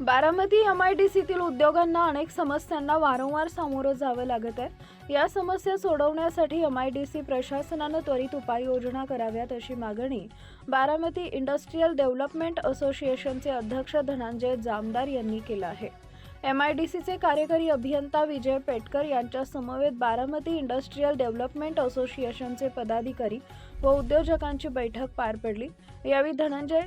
Baramati M I D सीतील उद्योगांना अनेक समस्यांना वारंवार सामोरं जावं लागत आहे. या समस्या सोडवण्यासाठी एम आय डी सी प्रशासनानं त्वरित उपाययोजना कराव्यात अशी मागणी बारामती इंडस्ट्रीयल डेव्हलपमेंट असोसिएशनचे अध्यक्ष धनंजय जामदार यांनी केलं आहे. एम आय डी सीचे कार्यकारी अभियंता विजय पेटकर यांच्या समवेत बारामती इंडस्ट्रीयल डेव्हलपमेंट असोसिएशनचे पदाधिकारी व उद्योजकांची बैठक पार पडली. यावेळी धनंजय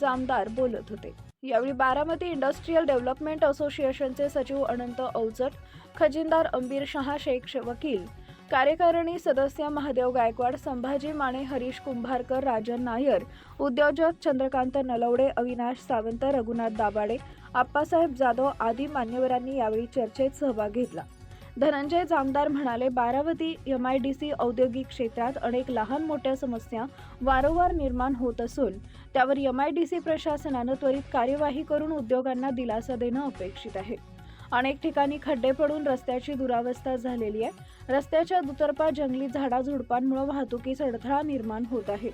जामदार बोलत होते. यावेळी बारामती इंडस्ट्रीयल डेव्हलपमेंट असोसिएशनचे सचिव अनंत अवचट खजिनदार अंबीर शहा शेख वकील कार्यकारिणी सदस्य महादेव गायकवाड संभाजी माने हरीश कुंभारकर राजन नायर उद्योजक चंद्रकांत नलवडे अविनाश सावंत रघुनाथ दाबाडे आप्पासाहेब जाधव आदी मान्यवरांनी यावेळी चर्चेत सहभाग घेतला. धनंजय जामदार म्हणाले Baramati M I D C औद्योगिक क्षेत्रात अनेक लहान मोठ्या समस्या वारंवार निर्माण होत असून त्यावर एम आय डी सी प्रशासनानं त्वरित कार्यवाही करून उद्योगांना दिलासा देणं अपेक्षित आहे. अनेक ठिकाणी खड्डे पडून रस्त्याची दुरावस्था झालेली आहे. रस्त्याच्या दुतर्फा जंगली झाडाझुडपांमुळे वाहतुकीस अडथळा निर्माण होत आहे.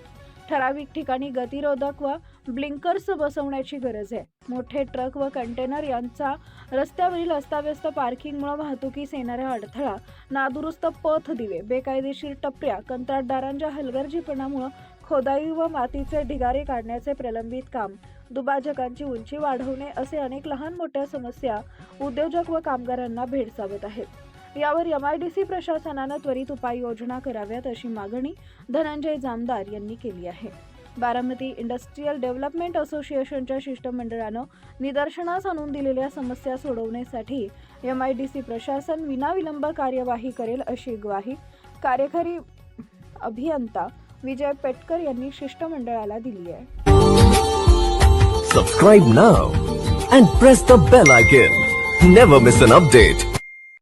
ठराविक ठिकाणी गतिरोधक व ब्लिंकर्स बसवण्याची गरज आहे. मोठे ट्रक व कंटेनर यांचा रस्त्यावरील अस्ताव्यस्त पार्किंगमुळे वाहतुकीस येणारा अडथळा नादुरुस्त पथ दिवे बेकायदेशीर टपऱ्या कंत्राटदारांच्या हलगर्जीपणामुळे खोदाई व मातीचे ढिगारे काढण्याचे प्रलंबित काम दुभाजकांची उंची वाढवणे असे अनेक लहान मोठ्या समस्या उद्योजक व कामगारांना भेडसावत आहेत. यावर यम आय डी सी प्रशासनानं त्वरित उपाययोजना कराव्यात अशी मागणी धनंजय जामदार यांनी केली आहे. बारामती इंडस्ट्रीयल डेव्हलपमेंट असोसिएशनच्या शिष्टमंडळानं निदर्शनास आणून दिलेल्या समस्या सोडवण्यासाठी एम आय डी सी प्रशासन विनाविलंब कार्यवाही करेल अशी ग्वाही कार्यकारी अभियंता विजय पेटकर यांनी शिष्टमंडळाला दिली आहे. Subscribe now and press the bell icon never miss an update